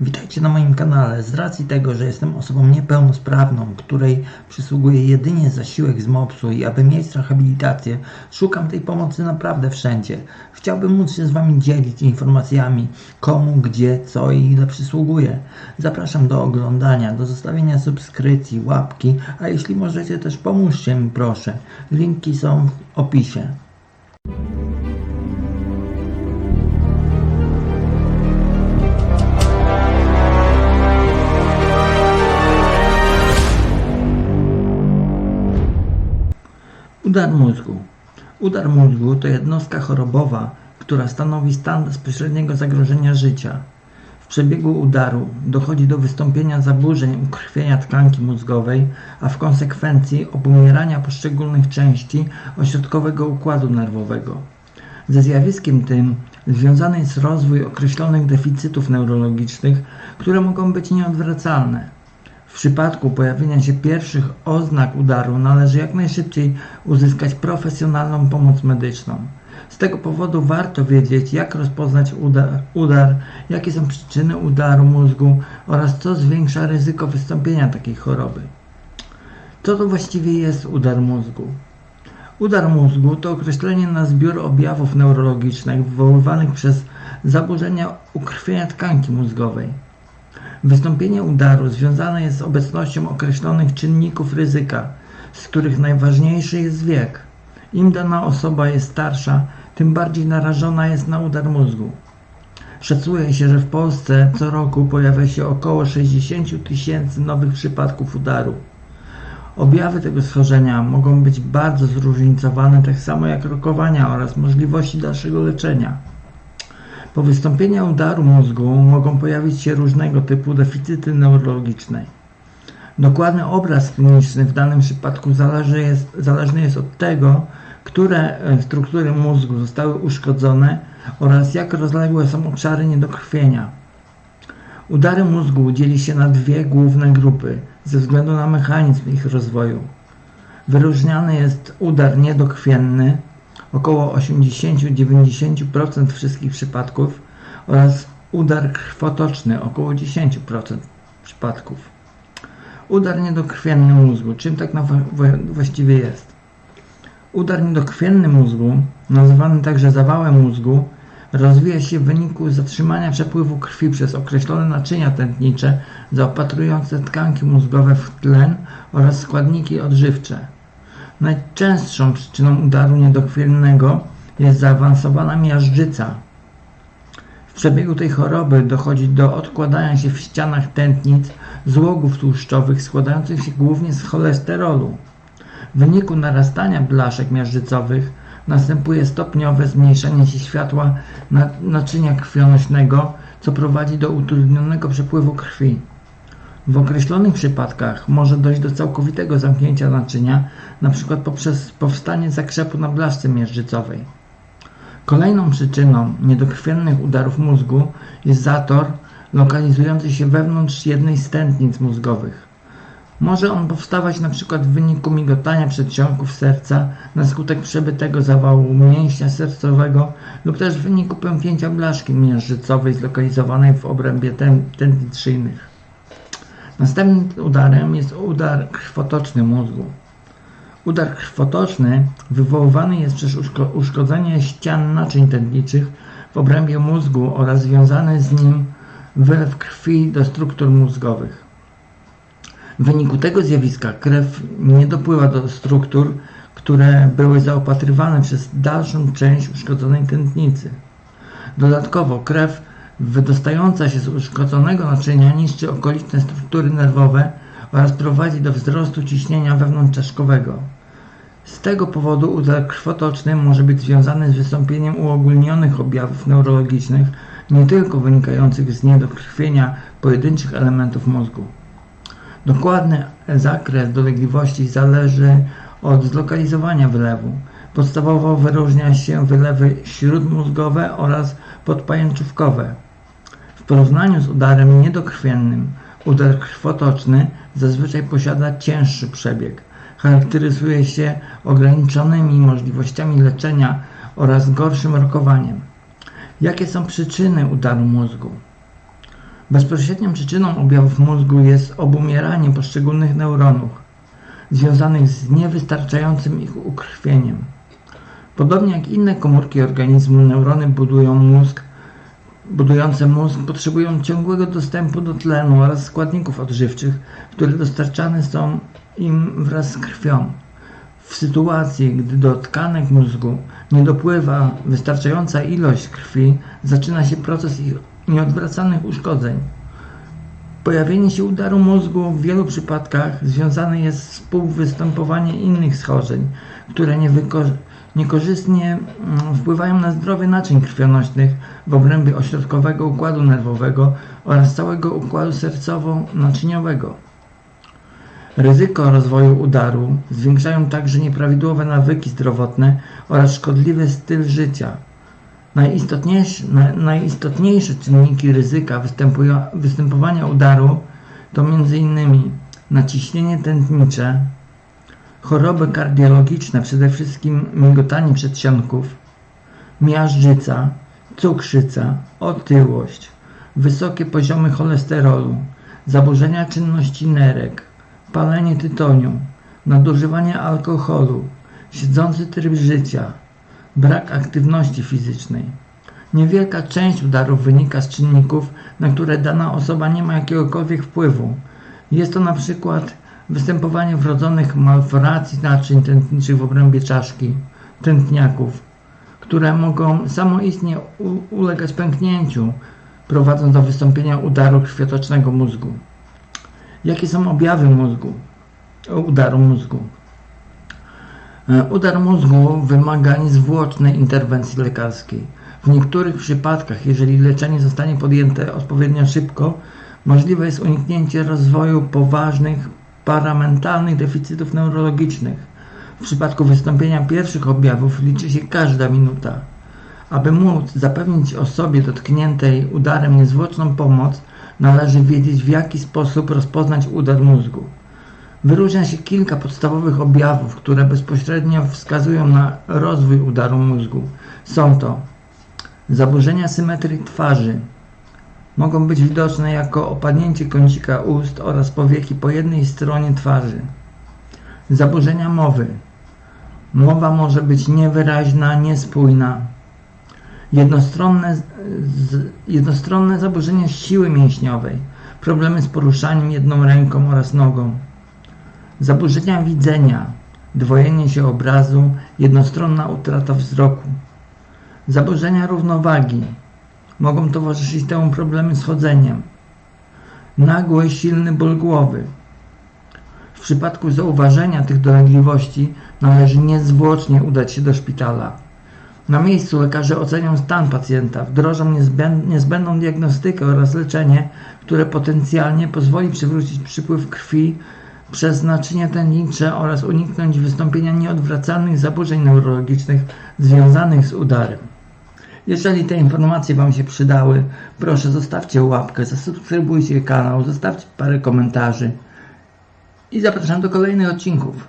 Witajcie na moim kanale. Z racji tego, że jestem osobą niepełnosprawną, której przysługuje jedynie zasiłek z MOPS-u i aby mieć rehabilitację, szukam tej pomocy naprawdę wszędzie. Chciałbym móc się z Wami dzielić informacjami, komu, gdzie, co i ile przysługuje. Zapraszam do oglądania, do zostawienia subskrypcji, łapki, a jeśli możecie też pomóżcie mi proszę. Linki są w opisie. Udar mózgu. Udar mózgu to jednostka chorobowa, która stanowi stan bezpośredniego zagrożenia życia. W przebiegu udaru dochodzi do wystąpienia zaburzeń ukrwienia tkanki mózgowej, a w konsekwencji obumierania poszczególnych części ośrodkowego układu nerwowego. Ze zjawiskiem tym związany jest rozwój określonych deficytów neurologicznych, które mogą być nieodwracalne. W przypadku pojawienia się pierwszych oznak udaru należy jak najszybciej uzyskać profesjonalną pomoc medyczną. Z tego powodu warto wiedzieć, jak rozpoznać udar, udar, jakie są przyczyny udaru mózgu oraz co zwiększa ryzyko wystąpienia takiej choroby. Co to właściwie jest udar mózgu? Udar mózgu to określenie na zbiór objawów neurologicznych wywoływanych przez zaburzenia ukrwienia tkanki mózgowej. Wystąpienie udaru związane jest z obecnością określonych czynników ryzyka, z których najważniejszy jest wiek. Im dana osoba jest starsza, tym bardziej narażona jest na udar mózgu. Szacuje się, że w Polsce co roku pojawia się około 60 tysięcy nowych przypadków udaru. Objawy tego schorzenia mogą być bardzo zróżnicowane, tak samo jak rokowania oraz możliwości dalszego leczenia. Po wystąpieniu udaru mózgu mogą pojawić się różnego typu deficyty neurologiczne. Dokładny obraz kliniczny w danym przypadku zależy jest, zależny jest od tego, które e, struktury mózgu zostały uszkodzone oraz jak rozległe są obszary niedokrwienia. Udary mózgu dzieli się na dwie główne grupy ze względu na mechanizm ich rozwoju. Wyróżniany jest udar niedokrwienny, około 80-90% wszystkich przypadków oraz udar krwotoczny około 10% przypadków. Udar niedokrwienny mózgu. Czym tak na właściwie jest? Udar niedokrwienny mózgu, nazywany także zawałem mózgu, rozwija się w wyniku zatrzymania przepływu krwi przez określone naczynia tętnicze zaopatrujące tkanki mózgowe w tlen oraz składniki odżywcze. Najczęstszą przyczyną udaru niedokrwiennego jest zaawansowana miażdżyca. W przebiegu tej choroby dochodzi do odkładania się w ścianach tętnic złogów tłuszczowych składających się głównie z cholesterolu. W wyniku narastania blaszek miażdżycowych następuje stopniowe zmniejszenie się światła naczynia krwionośnego, co prowadzi do utrudnionego przepływu krwi. W określonych przypadkach może dojść do całkowitego zamknięcia naczynia, np. poprzez powstanie zakrzepu na blaszce miażdżycowej. Kolejną przyczyną niedokrwiennych udarów mózgu jest zator lokalizujący się wewnątrz jednej z tętnic mózgowych. Może on powstawać np. w wyniku migotania przedsionków serca na skutek przebytego zawału mięśnia sercowego lub też w wyniku pęknięcia blaszki miażdżycowej zlokalizowanej w obrębie tętnic szyjnych. Następnym udarem jest udar krwotoczny mózgu. Udar krwotoczny wywoływany jest przez uszkodzenie ścian naczyń tętniczych w obrębie mózgu oraz związany z nim wylew krwi do struktur mózgowych. W wyniku tego zjawiska krew nie dopływa do struktur, które były zaopatrywane przez dalszą część uszkodzonej tętnicy. Dodatkowo krew wydostająca się z uszkodzonego naczynia niszczy okoliczne struktury nerwowe oraz prowadzi do wzrostu ciśnienia wewnątrzczaszkowego. Z tego powodu udar krwotoczny może być związany z wystąpieniem uogólnionych objawów neurologicznych, nie tylko wynikających z niedokrwienia pojedynczych elementów mózgu. Dokładny zakres dolegliwości zależy od zlokalizowania wylewu. Podstawowo wyróżnia się wylewy śródmózgowe oraz podpajęczówkowe porównaniu z udarem niedokrwiennym, udar krwotoczny zazwyczaj posiada cięższy przebieg. Charakteryzuje się ograniczonymi możliwościami leczenia oraz gorszym rokowaniem. Jakie są przyczyny udaru mózgu? Bezpośrednią przyczyną objawów mózgu jest obumieranie poszczególnych neuronów, związanych z niewystarczającym ich ukrwieniem. Podobnie jak inne komórki organizmu, neurony budują mózg, budujące mózg potrzebują ciągłego dostępu do tlenu oraz składników odżywczych, które dostarczane są im wraz z krwią. W sytuacji, gdy do tkanek mózgu nie dopływa wystarczająca ilość krwi, zaczyna się proces ich nieodwracalnych uszkodzeń. Pojawienie się udaru mózgu w wielu przypadkach związane jest z współwystępowaniem innych schorzeń, które niewyko- niekorzystnie mm, wpływają na zdrowie naczyń krwionośnych w obrębie ośrodkowego układu nerwowego oraz całego układu sercowo-naczyniowego. Ryzyko rozwoju udaru zwiększają także nieprawidłowe nawyki zdrowotne oraz szkodliwy styl życia. Najistotniejsze, na- najistotniejsze czynniki ryzyka występowania udaru to m.in. naciśnienie tętnicze, choroby kardiologiczne, przede wszystkim migotanie przedsionków, miażdżyca, cukrzyca, otyłość, wysokie poziomy cholesterolu, zaburzenia czynności nerek, palenie tytoniu, nadużywanie alkoholu, siedzący tryb życia, brak aktywności fizycznej. Niewielka część udarów wynika z czynników, na które dana osoba nie ma jakiegokolwiek wpływu. Jest to na przykład występowanie wrodzonych malformacji naczyń tętniczych w obrębie czaszki, tętniaków, które mogą samoistnie ulegać pęknięciu, prowadząc do wystąpienia udaru krwiotocznego mózgu. Jakie są objawy mózgu? Udaru mózgu. E, Udar mózgu wymaga niezwłocznej interwencji lekarskiej. W niektórych przypadkach, jeżeli leczenie zostanie podjęte odpowiednio szybko, możliwe jest uniknięcie rozwoju poważnych paramentalnych deficytów neurologicznych. W przypadku wystąpienia pierwszych objawów liczy się każda minuta. Aby móc zapewnić osobie dotkniętej udarem niezwłoczną pomoc, należy wiedzieć w jaki sposób rozpoznać udar mózgu. Wyróżnia się kilka podstawowych objawów, które bezpośrednio wskazują na rozwój udaru mózgu. Są to zaburzenia symetrii twarzy. Mogą być widoczne jako opadnięcie kącika ust oraz powieki po jednej stronie twarzy. Zaburzenia mowy. Mowa może być niewyraźna, niespójna. Jednostronne, jednostronne zaburzenia siły mięśniowej. Problemy z poruszaniem jedną ręką oraz nogą. Zaburzenia widzenia, dwojenie się obrazu, jednostronna utrata wzroku. Zaburzenia równowagi. Mogą towarzyszyć temu problemy z chodzeniem. Nagły, silny ból głowy. W przypadku zauważenia tych dolegliwości należy niezwłocznie udać się do szpitala. Na miejscu lekarze ocenią stan pacjenta, wdrożą niezbęd- niezbędną diagnostykę oraz leczenie, które potencjalnie pozwoli przywrócić przypływ krwi przez naczynia tętnicze oraz uniknąć wystąpienia nieodwracalnych zaburzeń neurologicznych związanych z udarem. Jeżeli te informacje Wam się przydały, proszę zostawcie łapkę, zasubskrybujcie kanał, zostawcie parę komentarzy i zapraszam do kolejnych odcinków.